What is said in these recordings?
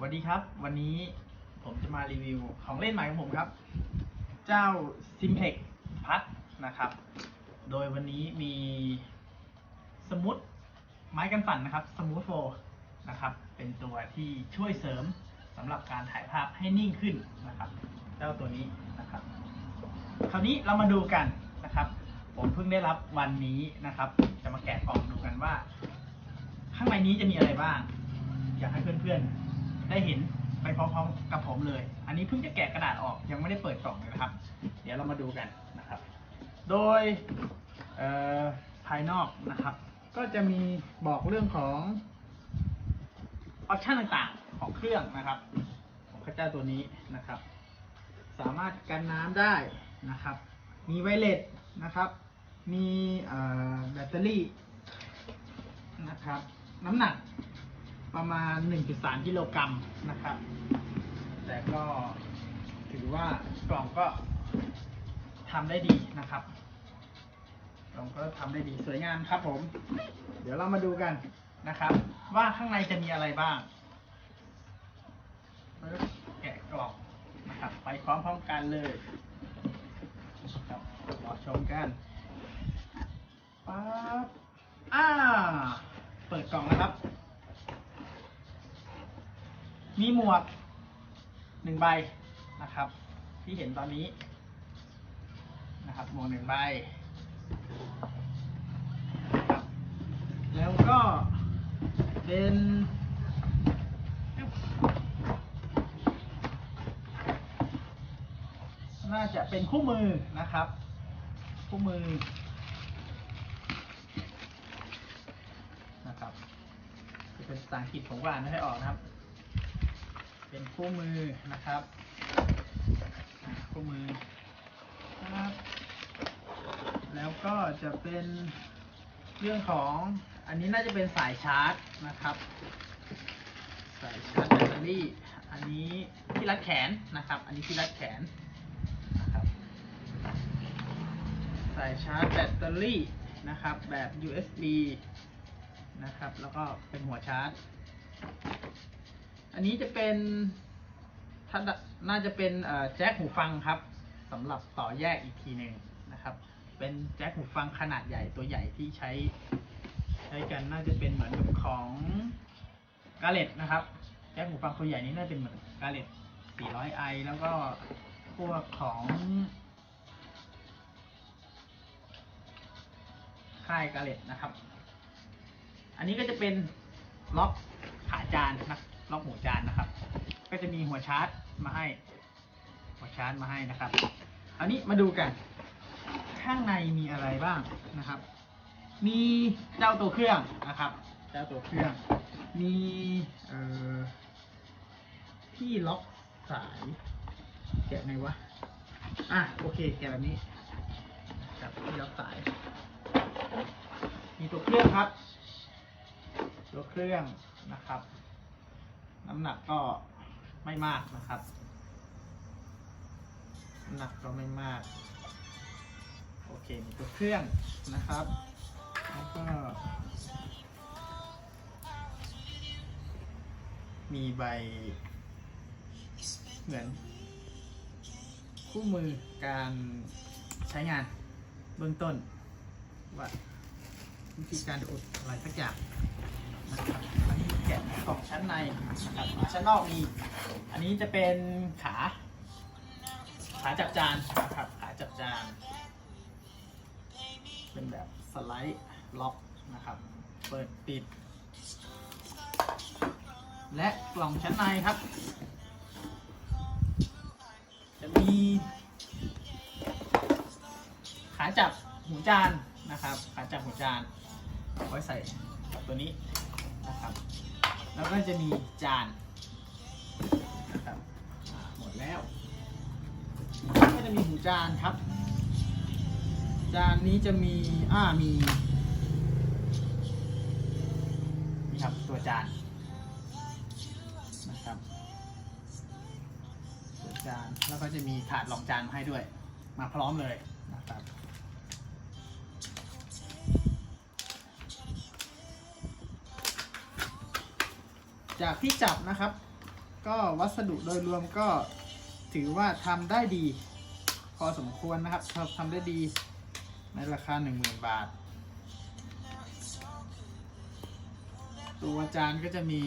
สวัสดีครับ วันนี้ผมจะมารีวิวของเล่นใหม่ของผมครับ เจ้า s i m p e x พัดนะครับ โดยวันนี้มีสมุดไม้กันสั่นนะครับสมูทโฟนะครับ เป็นตัวที่ช่วยเสริมสำหรับการถ่ายภาพให้นิ่งขึ้นนะครับ เจ้าตัวนี้นะครับ คราวนี้เรามาดูกันนะครับ ผมเพิ่งได้รับวันนี้นะครับ จะมาแกะกล่องดูกันว่า ข้างในนี้จะมีอะไรบ้าง อยากให้เพื่อนๆ ได้เห็นไปพร้อมๆกับผมเลย อันนี้เพิ่งจะแกะกระดาษออกยังไม่ได้เปิดกล่องเลยนะครับ เดี๋ยวเรามาดูกันนะครับ โดยภายนอกนะครับ ก็จะมีบอกเรื่องของออปชันต่างๆของเครื่องนะครับของข้าเจ้าตัวนี้นะครับ สามารถกันน้ำได้นะครับ มีไวเลสนะครับ มีแบตเตอรี่นะครับ น้ำหนัก ประมาณ 1.3กิโลกรัมนะครับ แต่ก็ถือว่ากล่องก็ทำได้ดีนะครับ กล่องก็ทำได้ดีสวยงามครับผม เดี๋ยวเรามาดูกันนะครับ ว่าข้างในจะมีอะไรบ้างแกะกล่องนะครับ ไปพร้อมๆกันเลยครับรอชมกันปั๊บอ่า เปิดกล่องแล้วครับ มีหมวกหนึ่งใบนะครับ ที่เห็นตอนนี้นะครับหมวกหนึ่งใบนะแล้วก็เป็นน่าจะเป็นคู่มือนะครับ คู่มือนะครับจะเป็นภาษาอังกฤษผมก็อ่านไม่ค่อยออกนะครับ เป็นคู่มือนะครับคู่มือนะครับแล้วก็จะเป็นเรื่องของอันนี้น่าจะเป็นสายชาร์จนะครับ สายชาร์จแบตเตอรี่ อันนี้ที่รัดแขนนะครับ อันนี้ที่รัดแขนนะครับสายชาร์จแบตเตอรี่นะครับแบบ USB นะครับ แล้วก็เป็นหัวชาร์จ อันนี้จะเป็นถ้าน่าจะเป็นแจ็คหูฟังครับสำหรับต่อแยกอีกทีหนึ่งนะครับ เป็นแจ็คหูฟังขนาดใหญ่ตัวใหญ่ที่ใช้ ใช้กันน่าจะเป็นเหมือนกับของกาเลตนะครับแจ็คหูฟังตัวใหญ่นี้น่าจะเป็นเหมือนกาเลต 400i แล้วก็พวกของค่ายกาเลตนะครับ อันนี้ก็จะเป็นล็อกขาจานนะ ล็อกหัวจานนะครับ ก็จะมีหัวชาร์จมาให้ หัวชาร์จมาให้นะครับ อันนี้มาดูกัน ข้างในมีอะไรบ้างนะครับ มีเจ้าตัวเครื่องนะครับ เจ้าตัวเครื่อง มีเอ่อที่ล็อกสายแกะไงวะ อะโอเคแกะแบบนี้กับที่ล็อกสาย มีตัวเครื่องครับ ตัวเครื่องนะครับ น้ำหนักก็ไม่มากนะครับ น้ำหนักก็ไม่มาก โอเค มีตัวเครื่องนะครับ แล้วก็ มีใบ เหมือน คู่มือการใช้งานเบื้องต้น ว่าวิธีการอุดอะไรสักอย่างนะครับ แกะกล่องชั้นในนะครับชั้นนอกมี อันนี้จะเป็นขา ขาจับจานนะครับขาจับจาน เป็นแบบสไลด์ล็อกนะครับ เปิดปิด และกล่องชั้นในครับ จะมี ขาจับหูจานนะครับ ขาจับหูจานเอาไว้ใส่กับตัวนี้นะครับ แล้วก็จะมีจานนะครับหมดแล้ว ก็จะมีหูจานครับ จานนี้จะมีอ่ามีนี่ครับตัวจานนะครับตัวจานแล้วก็จะมีถาดรองจานมาให้ด้วย มาพร้อมเลย จากที่จับนะครับ ก็วัสดุโดยรวมก็ถือว่าทำได้ดี พอสมควรนะครับทำทำได้ดีในราคา 10,000 บาท ตัวจานก็จะมี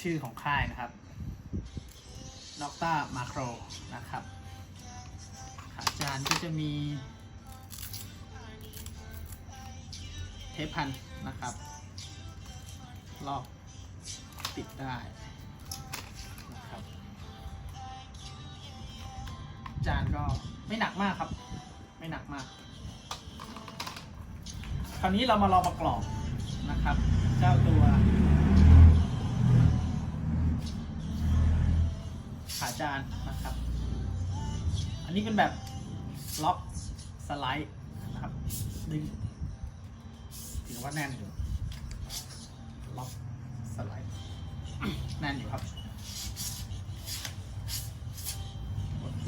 ชื่อของค่ายนะครับ n o c t a Macro นะครับ ขาจานก็จะมีเทปพันนะครับ ลอกปิดได้นะครับ จานก็ไม่หนักมากครับ ไม่หนักมาก คราวนี้เรามาลองประกอบนะครับ เจ้าตัวขาจานนะครับ อันนี้เป็นแบบล็อกสไลด์นะครับ ดึงถือว่าแน่นอยู่ ล็อกสไลด์ แน่นอยู่ครับ โอเค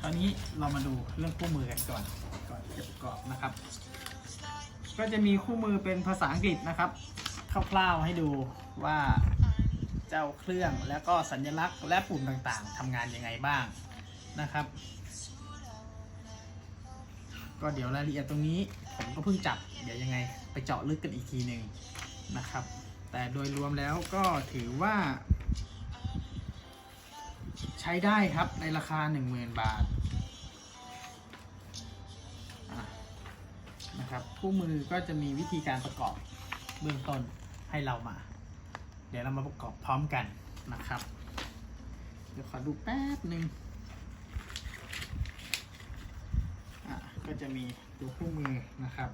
คราวนี้เรา มาดูเรื่องคู่มือกันก่อนก่อนจะประกอบนะครับ ก็จะมีคู่มือเป็นภาษาอังกฤษนะครับคร่าวๆให้ดูว่าเจ้าเครื่องแล้วก็สัญลักษณ์และปุ่มต่างๆทำงานยังไงบ้างนะครับ ก็เดี๋ยวรายละเอียดตรงนี้ผมก็เพิ่งจับ เดี๋ยวยังไงไปเจาะลึกกันอีกทีหนึ่งนะครับ แต่โดยรวมแล้วก็ถือว่า ใช้ได้ครับในราคา 10,000 บาท นะครับคู่มือก็จะมีวิธีการประกอบเบื้องต้นให้เรามา เดี๋ยวเรามาประกอบพร้อมกันนะครับ เดี๋ยวขอดูแป๊บหนึ่งก็จะมีตัวคู่มือนะครับ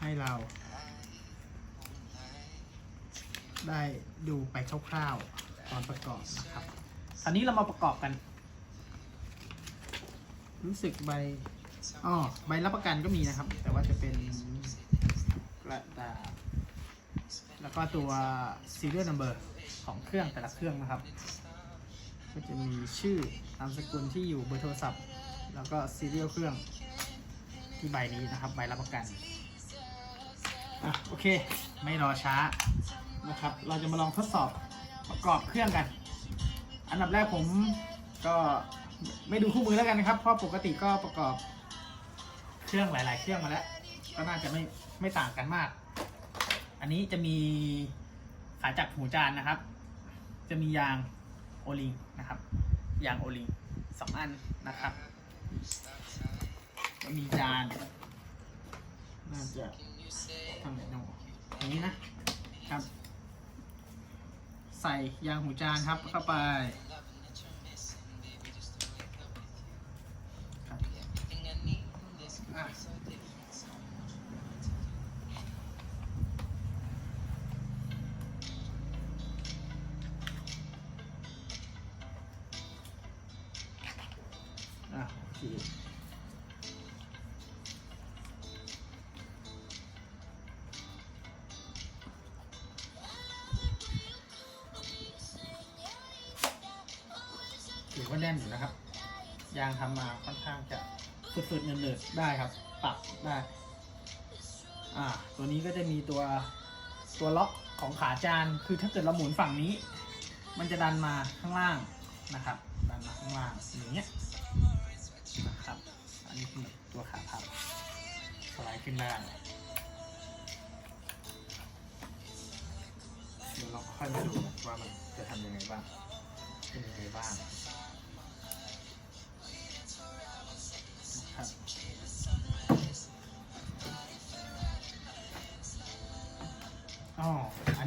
ให้เรา ได้ดูไปคร่าวๆตอนประกอบนะครับคราวนี้เรามาประกอบกัน รู้สึกใบ อ๋อใบรับประกันก็มีนะครับ แต่ว่าจะเป็นกระดาษแล้วก็ตัว serial number ของเครื่องแต่ละเครื่องนะครับ ก็จะมีชื่อนามสกุลที่อยู่เบอร์โทรศัพท์ แล้วก็ serial เครื่องที่ใบนี้นะครับ ใบรับประกันอะโอเค ไม่รอช้านะครับ เราจะมาลองทดสอบประกอบเครื่องกัน อันดับแรกผมก็ไม่ดูคู่มือแล้วกันนะครับ เพราะปกติก็ประกอบ เครื่องหลาย ๆ เครื่องมาแล้ว ก็น่าจะไม่ไม่ต่างกันมาก อันนี้จะมีขาจับหูจานนะครับ จะมียางโอลิงนะครับ ยางโอลิงสองอันนะครับก็มีจานน่าจะทำไหนเนอะอย่างนี้นะครับ ใส่ยางหูจานครับเข้าไป ถือว่าแน่นอยู่นะครับ ยางทำมาค่อนข้างจะฝืดๆเนืดๆได้ครับ ปรับได้ อ่า ตัวนี้ก็จะมีตัวตัวล็อกของขาจาน คือถ้าเกิดเราหมุนฝั่งนี้ มันจะดันมาข้างล่างนะครับ ดันมาข้างล่างอย่างเงี้ยนะครับ อันนี้คือตัวขาพับสไลด์ขึ้นได้เดี๋ยวเราค่อยมาดูว่ามันจะทำยังไงบ้างเป็นยังไงบ้าง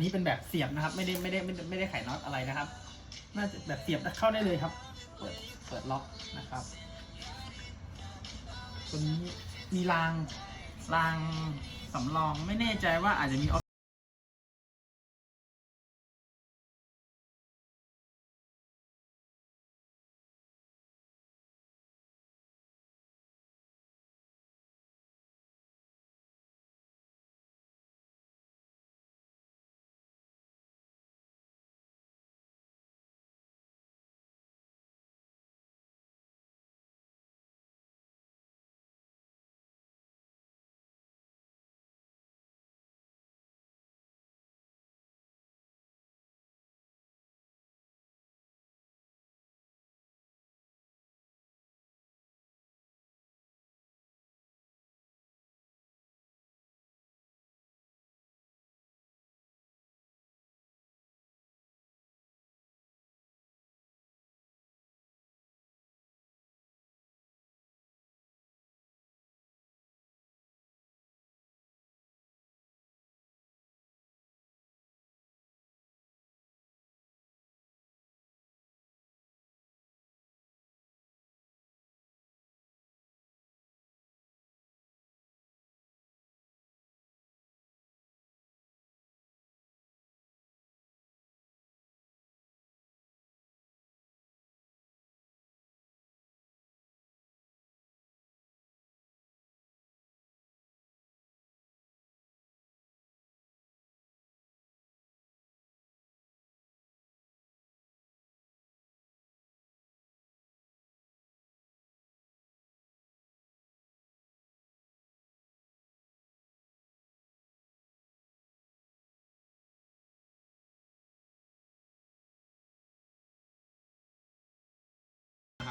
นี้เป็นแบบเสียบนะครับ ไม่ได้ไม่ได้ไม่ได้ไม่ได้ไขน็อตอะไรนะครับ น่าจะแบบเสียบเข้าได้เลยครับ เปิดเปิดล็อกนะครับตัวนี้มีรางรางสำรองไม่แน่ใจว่าอาจจะมี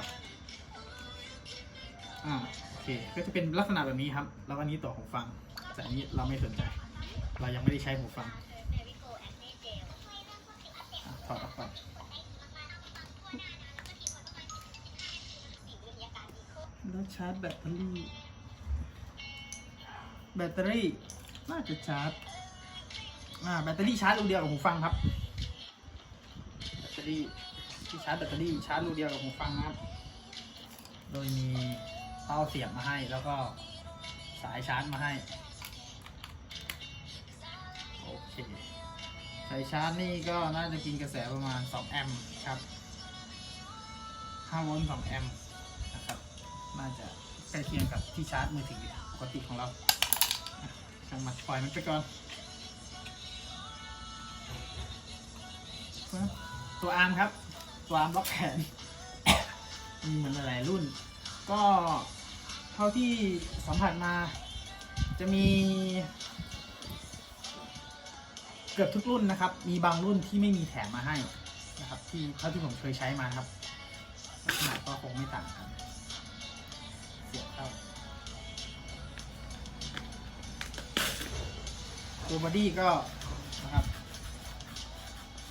นะครับ อ่าโอเค ก็จะเป็นลักษณะแบบนี้ครับ แล้วก็อันนี้ต่อหูฟัง แต่อันนี้เราไม่สนใจ เรายังไม่ได้ใช้หูฟังถอดออกก่อนแล้วชาร์จแบตเตอรี่ แบตเตอรี่ น่าจะชาร์จ อ่า แบตเตอรี่ชาร์จรูเดียวกับหูฟังครับ แบตเตอรี่ที่ชาร์จแบตเตอรี่ชาร์จรูเดียวกับหูฟังนะครับ โดยมีเต้าเสียบมาให้แล้วก็สายชาร์จมาให้ โอเค สายชาร์จนี่ก็น่าจะกินกระแสประมาณ 2 แอมป์ครับ 5 โวลต์ 2 แอมป์นะครับ น่าจะใกล้เคียงกับที่ชาร์จมือถือปกติของเราช่างมันปล่อยมันไปก่อนตัวอาร์มครับ ตัวอาร์มล็อกแขน มีเหมือนหลายรุ่น ก็เท่าที่สัมผัสมา จะมี เกือบทุกรุ่นนะครับ มีบางรุ่นที่ไม่มีแถมมาให้นะครับ ที่เท่าที่ผมเคยใช้มาครับลักษณะก็คงไม่ต่างกันเสียบเข้าตัวบอดี้ก็นะครับ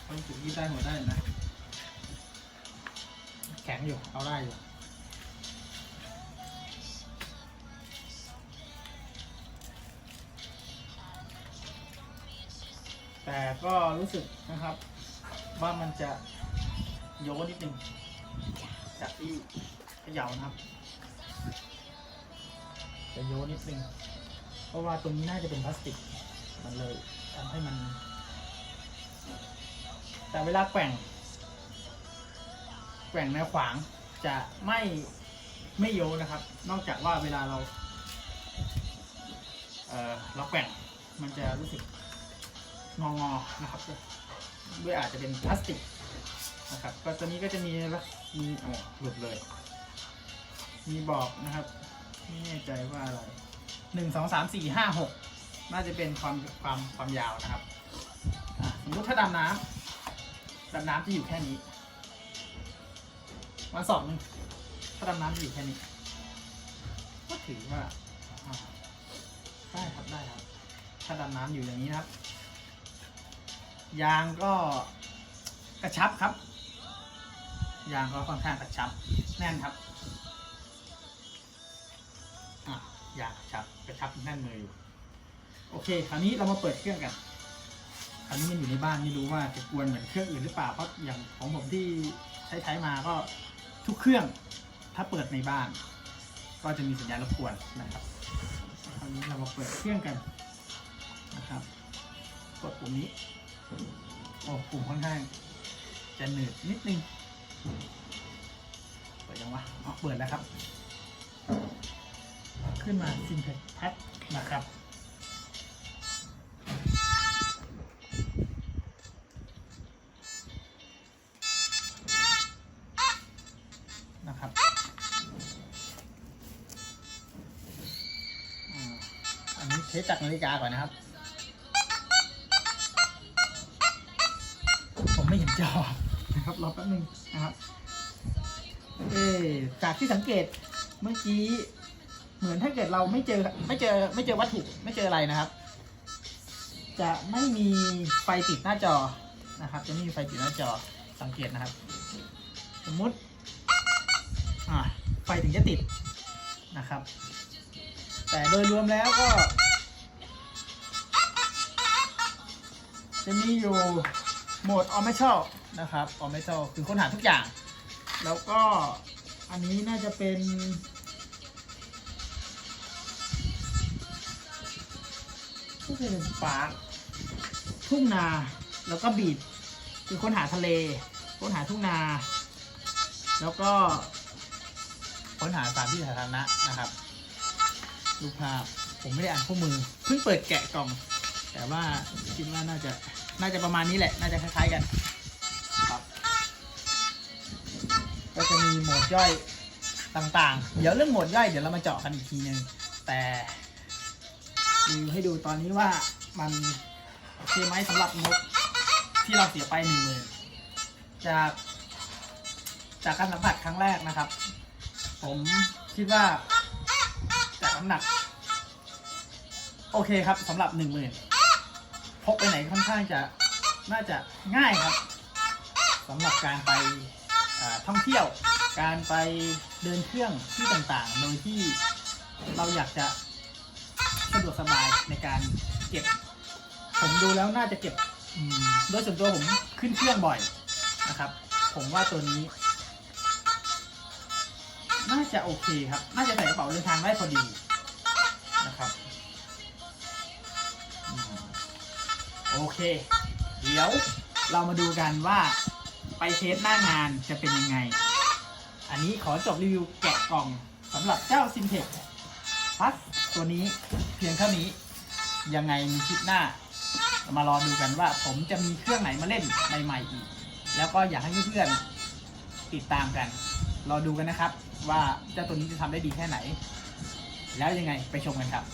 ต้องถึงที่ได้หัวได้นะ ข็งอยู่ เอาได้อยู่ แต่ก็รู้สึกนะครับ ว่ามันจะโยนนิดนึงจากที่เขย่านะครับ จะโยนนิดนึง เพราะว่าตรงนี้น่าจะเป็นพลาสติก มันเลยทำให้มัน แต่เวลาแกว่ง แกว่งแนวขวางจะไม่ไม่โยนะครับ นอกจากว่าเวลาเราเออเราแกว่งมันจะรู้สึกงองอๆนะครับด้วยอาจจะเป็นพลาสติกนะครับก็ตัวนี้ก็จะมีลักมีโอ้หลุดเลย มีบอกนะครับไม่แน่ใจว่าอะไรหนึ่งสองสามสี่ห้าหกน่าจะเป็นความความความยาวนะครับสมมติถ้าดำน้ำดำน้ำจะอยู่แค่นี้ วันสองนึ่งถ้าดำน้ำจะอยู่แค่นี้ ก็ถือว่าได้ครับได้ครับ ถ้าดำน้ำอยู่อย่างนี้นะครับ ยางก็กระชับครับ ยางก็ค่อนข้างกระชับ แน่นครับอยางกระชับกระชับแน่นมืออยู่ โอเค คราวนี้เรามาเปิดเครื่องกันคราวนี้มันอยู่ในบ้านไม่รู้ว่าจะกวนเหมือนเครื่องอื่นหรือเปล่าเพราะอย่างของผมที่ใช้ใช้มาก็ ทุกเครื่องถ้าเปิดในบ้าน ก็จะมีสัญญาณรบกวนนะครับคราวนี้เรามาเปิดเครื่องกันนะครับกดปุ่มนี้โอ้ปุ่มค่อนข้างจะหนืดนิดนึงเปิดยังวะอ๋อเปิดแล้วครับ ขึ้นมา Simplex Pack นะคนะครับ อันนี้เทสจากนาฬิกาก่อนนะครับ ผมไม่เห็นจอนะครับรอแป๊บนึงนะครับเออจากที่สังเกตเมื่อกี้ เหมือนถ้าเกิดเราไม่เจอไม่เจอไม่เจอวัตถุไม่เจออะไรนะครับ จะไม่มีไฟติดหน้าจอนะครับ จะไม่มีไฟติดหน้าจอสังเกตนะครับ สมมุติอ่าไฟถึงจะติดนะครับ แต่โดยรวมแล้วก็ จะมีอยู่โหมด o m e t a l นะครับ o m e t a l คือค้นหาทุกอย่าง แล้วก็อันนี้น่าจะเป็นน่าจะเป็นสปาร์คทุ่งนาแล้วก็บีดคือค้นหาทะเล ค้นหาทุ่งนา แล้วก็ ค้นหาสถานที่สาธารณะนะครับรูปภาพผมไม่ได้อ่านคู่มือ เพิ่งเปิดแกะกล่อง แต่ว่าคิดว่าน่าจะ น่าจะประมาณนี้แหละ น่าจะคล้ายๆกันครับก็จะมีโหมดย่อยต่างๆ เดี๋ยวเรื่องโหมดย่อยเดี๋ยวเรามาเจาะกันอีกทีนึง แต่รีวิวให้ดูตอนนี้ว่ามันโอเคไหมสำหรับงบที่เราเสียไปหนึ่งหมื่นจากจากการสัมผัสครั้งแรกนะครับ ผมคิดว่าจากน้ำหนัก โอเคครับสำหรับหนึ่งหมื่น พกไปไหนค่อนข้างจะน่าจะง่ายครับสำหรับการไปท่องเที่ยว การไปเดินเครื่องที่ต่างๆ โดยที่เราอยากจะสะดวกสบายในการเก็บ ผมดูแล้วน่าจะเก็บโดยส่วนตัวผมขึ้นเครื่องบ่อยนะครับ ผมว่าตัวนี้ น่าจะโอเคครับ น่าจะใส่กระเป๋าเดินทางได้พอดี เค เดี๋ยวเรามาดูกันว่าไปเทสหน้างานจะเป็นยังไง อันนี้ขอจบรีวิวแกะกล่องสำหรับเจ้า s i n t e x Plus ตัวนี้เพียงเท่านี้ ยังไงมีคลิปหน้า มารอดูกันว่าผมจะมีเครื่องไหนมาเล่นใหม่ๆอีก แล้วก็อยากให้เพื่อนๆติดตามกัน รอดูกันนะครับ ว่าเจ้าตัวนี้จะทำได้ดีแค่ไหน แล้วยังไงไปชมกันครับ